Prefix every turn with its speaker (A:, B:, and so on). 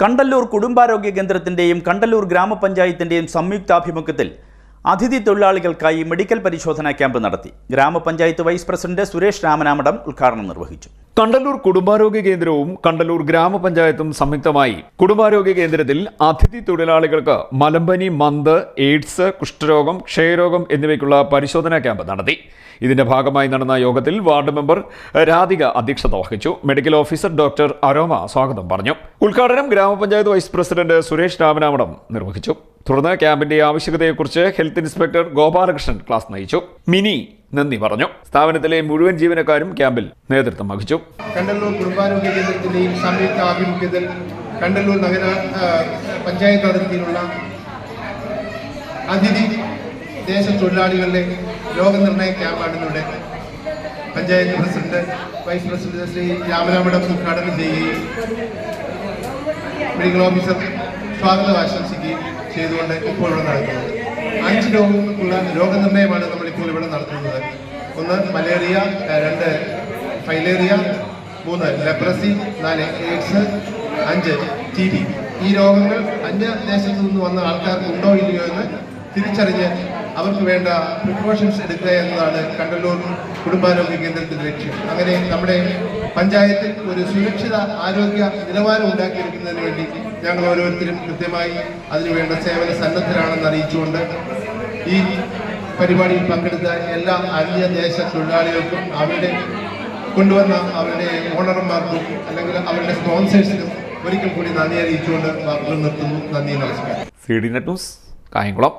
A: കണ്ടല്ലൂർ കുടുംബാരോഗ്യ കേന്ദ്രത്തിന്റെയും കണ്ടല്ലൂർ ഗ്രാമപഞ്ചായത്തിന്റെയും സംയുക്താഭിമുഖ്യത്തിൽ അതിഥി തൊഴിലാളികൾക്കായി മെഡിക്കൽ പരിശോധനാ ക്യാമ്പ് നടത്തി. ഗ്രാമപഞ്ചായത്ത് വൈസ് പ്രസിഡന്റ് സുരേഷ് രാമനാമടം ഉദ്ഘാടനം നിർവഹിച്ചു.
B: കണ്ടല്ലൂർ കുടുംബാരോഗ്യ കേന്ദ്രവും കണ്ടല്ലൂർ ഗ്രാമപഞ്ചായത്തും സംയുക്തമായി. കുടുംബാരോഗ്യ കേന്ദ്രത്തിൽ അതിഥി തൊഴിലാളികൾക്ക് മലമ്പനി മന്ത് എയ്ഡ്സ് കുഷ്ഠരോഗം ക്ഷയരോഗം എന്നിവയ്ക്കുള്ള പരിശോധനാ ക്യാമ്പ് നടത്തി. ഇതിന്റെ ഭാഗമായി നടന്ന യോഗത്തിൽ വാർഡ് മെമ്പർ രാധിക അധ്യക്ഷത വഹിച്ചു. മെഡിക്കൽ ഓഫീസർ ഡോക്ടർ അരോമ സ്വാഗതം പറഞ്ഞു. ഉദ്ഘാടനം ഗ്രാമപഞ്ചായത്ത് വൈസ് പ്രസിഡന്റ് സുരേഷ് രാമനാമടം നിർവഹിച്ചു. തുടർന്ന് ക്യാമ്പിന്റെ ആവശ്യകതയെക്കുറിച്ച് ഹെൽത്ത് ഇൻസ്പെക്ടർ ഗോപാലകൃഷ്ണൻ ക്ലാസ് നയിച്ചു. മിനി നന്ദി പറഞ്ഞു. സ്ഥാപനത്തിലെ മുഴുവൻ ജീവനക്കാരും ക്യാമ്പിൽ നേതൃത്വം വഹിച്ചു.
C: കണ്ടല്ലൂർ കുടുംബാരോഗ്യ കേന്ദ്രത്തിന്റെയും സംയുക്ത ആഭിമുഖ്യത്തിൽ കണ്ടല്ലൂർ നഗര പഞ്ചായത്ത് അതിർത്തിയിലുള്ള അതിഥി ദേശ തൊഴിലാളികളുടെ രോഗനിർണയ ക്യാമ്പാണ് ഇവിടെ panchayat president vice president Shri Ramanamadam ഉദ്ഘാടനം ചെയ്യുകയും മെഡിക്കൽ ഓഫീസർ സ്വാഗതം ആശംസിക്കുകയും ചെയ്തുകൊണ്ട് ഇവിടെ നടക്കുന്നത്. അഞ്ച് രോഗങ്ങൾക്കുള്ള രോഗനിർണയമാണ് നമ്മളിപ്പോൾ ഇവിടെ നടത്തുന്നത്. ഒന്ന് മലേറിയ രണ്ട് ഫൈലേറിയ മൂന്ന് ലെപ്രസി നാല് എയ്ഡ്സ് അഞ്ച് ടി ബി. ഈ രോഗങ്ങൾ അന്യദേശത്തു നിന്ന് വന്ന ആൾക്കാർക്ക് ഉണ്ടോ ഇല്ലയോ എന്ന് തിരിച്ചറിഞ്ഞ് അവർക്ക് വേണ്ട പ്രിക്കോഷൻസ് എടുക്കുക എന്നതാണ് കണ്ടല്ലൂർ കുടുംബാരോഗ്യ കേന്ദ്രത്തിന്റെ ലക്ഷ്യം. അങ്ങനെ നമ്മുടെ പഞ്ചായത്തിൽ ഒരു സുരക്ഷിത ആരോഗ്യ നിലവാരം ഉണ്ടാക്കിയെടുക്കുന്നതിന് വേണ്ടി ഞങ്ങൾ ഓരോരുത്തരും കൃത്യമായി അതിനുവേണ്ട സേവന സന്നദ്ധരാണെന്ന് അറിയിച്ചുകൊണ്ട് ഈ പരിപാടിയിൽ പങ്കെടുത്ത എല്ലാ അന്യദേശ തൊഴിലാളികൾക്കും അവരുടെ കൊണ്ടുവന്ന അവരുടെ ഓണർമാർക്കും അല്ലെങ്കിൽ അവരുടെ സ്പോൺസേഴ്സിനും ഒരിക്കൽ കൂടി നന്ദി അറിയിച്ചുകൊണ്ട് വാക്കുകൾ നിർത്തുന്നു. നന്ദി നമസ്കാരം.
B: C D net news Kayamkulam.